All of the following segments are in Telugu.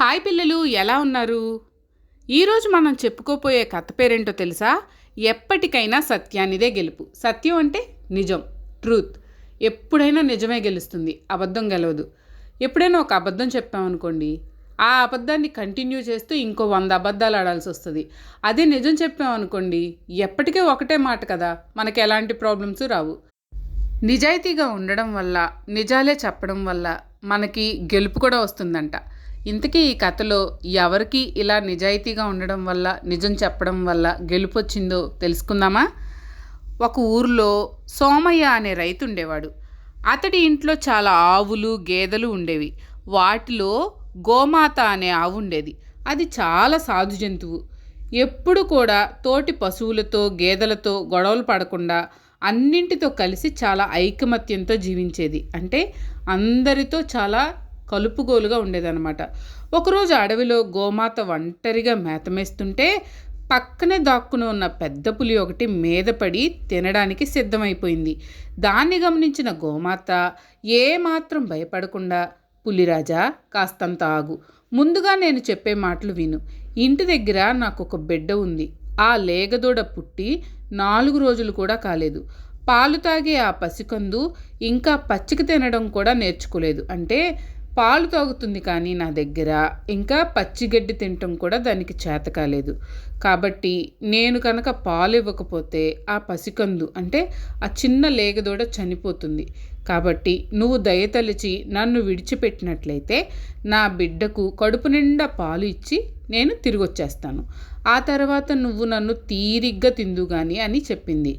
హాయ్ పిల్లలు ఎలా ఉన్నారు? ఈరోజు మనం చెప్పుకోపోయే కథ పేరేంటో తెలుసా? ఎప్పటికైనా సత్యానిదే గెలుపు. సత్యం అంటే నిజం ట్రూత్. ఎప్పుడైనా నిజమే గెలుస్తుంది అబద్ధం గెలవదు. ఎప్పుడైనా ఒక అబద్ధం చెప్పామనుకోండి ఆ అబద్ధాన్ని కంటిన్యూ చేస్తూ ఇంకో వంద అబద్ధాలు ఆడాల్సి వస్తుంది. అదే నిజం చెప్పామనుకోండి ఎప్పటికీ ఒకటే మాట కదా మనకి ఎలాంటి ప్రాబ్లమ్స్ రావు. నిజాయితీగా ఉండడం వల్ల నిజాలే చెప్పడం వల్ల మనకి గెలుపు కూడా వస్తుందంట. ఇంతకీ ఈ కథలో ఎవరికి ఇలా నిజాయితీగా ఉండడం వల్ల నిజం చెప్పడం వల్ల గెలుపు వచ్చిందో తెలుసుకుందామా? ఒక ఊర్లో సోమయ్య అనే రైతు ఉండేవాడు. అతడి ఇంట్లో చాలా ఆవులు గేదెలు ఉండేవి. వాటిలో గోమాత అనే ఆవు ఉండేది. అది చాలా సాధు జంతువు. ఎప్పుడు కూడా తోటి పశువులతో గేదెలతో గొడవలు పడకుండా అన్నింటితో కలిసి చాలా ఐకమత్యంతో జీవించేది. అంటే అందరితో చాలా కలుపుగోలుగా ఉండేదన్నమాట. ఒకరోజు అడవిలో గోమాత ఒంటరిగా మేతమేస్తుంటే పక్కనే దాక్కుని ఉన్న పెద్ద పులి ఒకటి మీద పడి తినడానికి సిద్ధమైపోయింది. దాన్ని గమనించిన గోమాత ఏమాత్రం భయపడకుండా పులిరాజా కాస్తంత ఆగు. ముందుగా నేను చెప్పే మాటలు విను. ఇంటి దగ్గర నాకు ఒక బిడ్డ ఉంది. ఆ లేగదూడ పుట్టి నాలుగు రోజులు కూడా కాలేదు. పాలు తాగే ఆ పసికందు ఇంకా పచ్చిక తినడం కూడా నేర్చుకోలేదు. అంటే పాలు తాగుతుంది కానీ నా దగ్గర ఇంకా పచ్చిగడ్డి తినటం కూడా దానికి చేత కాలేదు. కాబట్టి నేను కనుక పాలు ఇవ్వకపోతే ఆ పసికందు అంటే ఆ చిన్న లేగదూడ చనిపోతుంది. కాబట్టి నువ్వు దయతలిచి నన్ను విడిచిపెట్టినట్లయితే నా బిడ్డకు కడుపు నిండా పాలు ఇచ్చి నేను తిరిగి వచ్చేస్తాను. ఆ తర్వాత నువ్వు నన్ను తీరిగ్గా తిందు గాని అని చెప్పింది.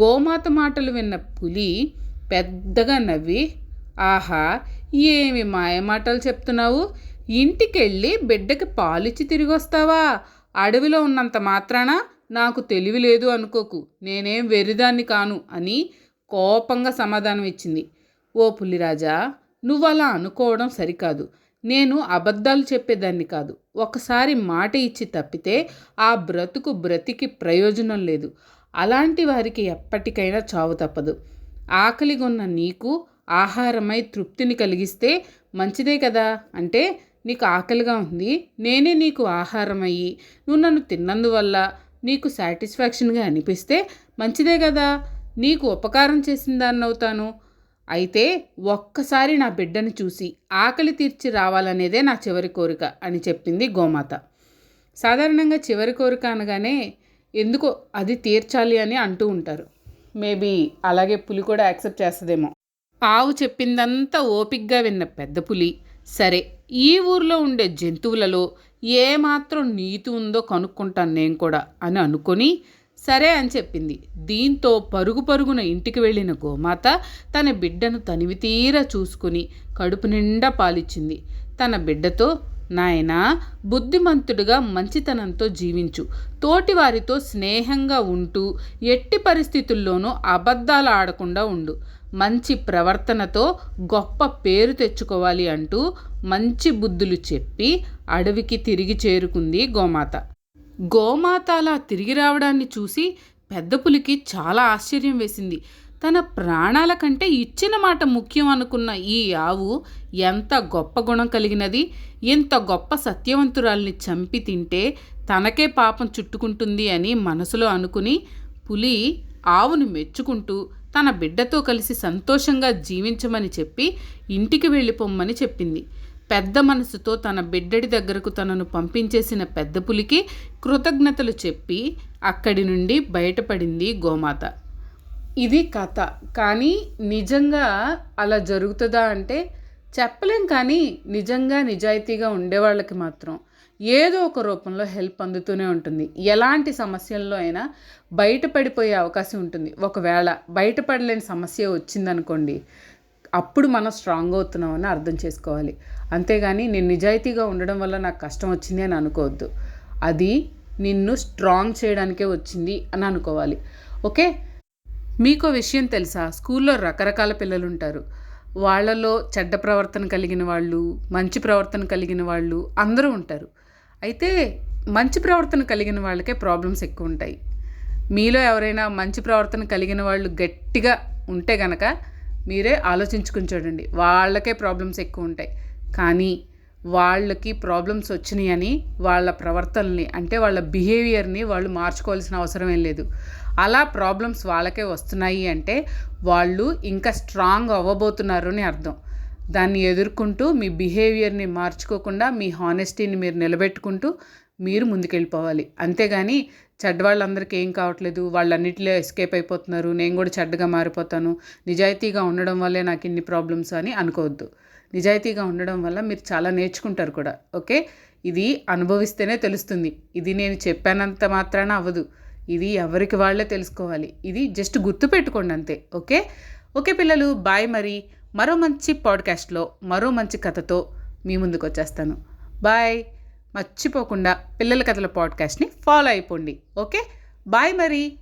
గోమాత మాటలు విన్న పులి పెద్దగా నవ్వి ఆహా ఏమి మాయమాటలు చెప్తున్నావు? ఇంటికెళ్ళి బిడ్డకి పాలిచ్చి తిరిగి వస్తావా అడవిలో ఉన్నంత మాత్రాన నాకు తెలివి లేదు అనుకోకు. నేనేం వెరిదాన్ని కాను అని కోపంగా సమాధానం ఇచ్చింది. ఓ పులిరాజా నువ్వు అలా అనుకోవడం సరికాదు. నేను అబద్ధాలు చెప్పేదాన్ని కాదు. ఒకసారి మాట ఇచ్చి తప్పితే ఆ బ్రతుకు బ్రతికి ప్రయోజనం లేదు. అలాంటి వారికి ఎప్పటికైనా చావు తప్పదు. ఆకలిగొన్న నీకు ఆహారమై తృప్తిని కలిగిస్తే మంచిదే కదా? అంటే నీకు ఆకలిగా ఉంది నేనే నీకు ఆహారమయ్యి నువ్వు నన్ను తిన్నందువల్ల నీకు సాటిస్ఫాక్షన్గా అనిపిస్తే మంచిదే కదా? నీకు ఉపకారం చేసిన దాన్ని అవుతాను అయితే ఒక్కసారి నా బిడ్డను చూసి ఆకలి తీర్చి రావాలనేదే నా చివరి కోరిక అని చెప్పింది గోమాత. సాధారణంగా చివరి కోరిక అనగానే ఎందుకో అది తీర్చాలి అని అంటూ ఉంటారు. మేబీ అలాగే పులి కూడా యాక్సెప్ట్ చేస్తుందేమో. ఆవు చెప్పిందంతా ఓపిగ్గా విన్న పెద్ద పులి సరే ఈ ఊర్లో ఉండే జంతువులలో ఏమాత్రం నీతి ఉందో కనుక్కుంటాను నేను కూడా అని అనుకొని సరే అని చెప్పింది. దీంతో పరుగు పరుగున ఇంటికి వెళ్ళిన గోమాత తన బిడ్డను తనివి తీరా చూసుకుని కడుపు నిండా పాలిచ్చింది. తన బిడ్డతో నాయనా బుద్ధిమంతుడిగా మంచితనంతో జీవించు. తోటివారితో స్నేహంగా ఉంటూ ఎట్టి పరిస్థితుల్లోనూ అబద్ధాలు ఆడకుండా ఉండు. మంచి ప్రవర్తనతో గొప్ప పేరు తెచ్చుకోవాలి అంటూ మంచి బుద్ధులు చెప్పి అడవికి తిరిగి చేరుకుంది గోమాత. గోమాత అలా తిరిగి రావడాన్ని చూసి పెద్ద పులికి చాలా ఆశ్చర్యం వేసింది. తన ప్రాణాల కంటే ఇచ్చిన మాట ముఖ్యం అనుకున్న ఈ ఆవు ఎంత గొప్ప గుణం కలిగినది ఎంత గొప్ప సత్యవంతురాల్ని చంపి తింటే తనకే పాపం చుట్టుకుంటుంది అని మనసులో అనుకుని పులి ఆవును మెచ్చుకుంటూ తన బిడ్డతో కలిసి సంతోషంగా జీవించమని చెప్పి ఇంటికి వెళ్ళిపోమ్మని చెప్పింది. పెద్ద మనసుతో తన బిడ్డడి దగ్గరకు తనను పంపించేసిన పెద్ద పులికి కృతజ్ఞతలు చెప్పి అక్కడి నుండి బయటపడింది గోమాత. ఇది కథ. కానీ నిజంగా అలా జరుగుతుందా అంటే చెప్పలేం కానీ నిజంగా నిజాయితీగా ఉండేవాళ్ళకి మాత్రం. ఏదో ఒక రూపంలో హెల్ప్ అందుతూనే ఉంటుంది. ఎలాంటి సమస్యల్లో అయినా బయటపడిపోయే అవకాశం ఉంటుంది. ఒకవేళ బయటపడలేని సమస్య వచ్చిందనుకోండి అప్పుడు మనం స్ట్రాంగ్ అవుతున్నామని అర్థం చేసుకోవాలి. అంతేగాని నేను నిజాయితీగా ఉండడం వల్ల నాకు కష్టం వచ్చింది అని అనుకోవద్దు. అది నిన్ను స్ట్రాంగ్ చేయడానికే వచ్చింది అని అనుకోవాలి. ఓకే? మీకు విషయం తెలుసా? స్కూల్లో రకరకాల పిల్లలు ఉంటారు వాళ్ళలో చెడ్డ ప్రవర్తన కలిగిన వాళ్ళు మంచి ప్రవర్తన కలిగిన వాళ్ళు అందరూ ఉంటారు. అయితే మంచి ప్రవర్తన కలిగిన వాళ్ళకే ప్రాబ్లమ్స్ ఎక్కువ ఉంటాయి మీలో ఎవరైనా మంచి ప్రవర్తన కలిగిన వాళ్ళు గట్టిగా ఉంటే గనక మీరే ఆలోచించుకుని చూడండి. వాళ్ళకే ప్రాబ్లమ్స్ ఎక్కువ ఉంటాయి కానీ వాళ్ళకి ప్రాబ్లమ్స్ వచ్చినాయని వాళ్ళ ప్రవర్తనని అంటే వాళ్ళ బిహేవియర్ని వాళ్ళు మార్చుకోవాల్సిన అవసరం ఏం లేదు. అలా ప్రాబ్లమ్స్ వాళ్ళకే వస్తున్నాయి అంటే వాళ్ళు ఇంకా స్ట్రాంగ్ అవ్వబోతున్నారు అని అర్థం. దాన్ని ఎదుర్కొంటూ మీ బిహేవియర్ని మార్చుకోకుండా మీ హానెస్టీని మీరు నిలబెట్టుకుంటూ మీరు ముందుకెళ్ళిపోవాలి. అంతేగాని చెడ్డవాళ్ళందరికీ ఏం కావట్లేదు వాళ్ళన్నిటిలో ఎస్కేప్ అయిపోతున్నారు నేను కూడా చెడ్డగా మారిపోతాను నిజాయితీగా ఉండడం వల్లే నాకు ఇన్ని ప్రాబ్లమ్స్ అని అనుకోవద్దు. నిజాయితీగా ఉండడం వల్ల మీరు చాలా నేర్చుకుంటారు కూడా ఓకే? ఇది అనుభవిస్తేనే తెలుస్తుంది. ఇది నేను చెప్పానంత మాత్రాన అవ్వదు. ఇది ఎవరికి వాళ్ళే తెలుసుకోవాలి. ఇది జస్ట్ గుర్తుపెట్టుకోండి అంతే ఓకే? ఓకే పిల్లలు బాయ్ మరి. మరో మంచి పాడ్కాస్ట్లో మరో మంచి కథతో మీ ముందుకు వచ్చేస్తాను. బాయ్. మర్చిపోకుండా పిల్లల కథల పాడ్కాస్ట్ని ఫాలో అయిపోండి. ఓకే? బాయ్ మరి.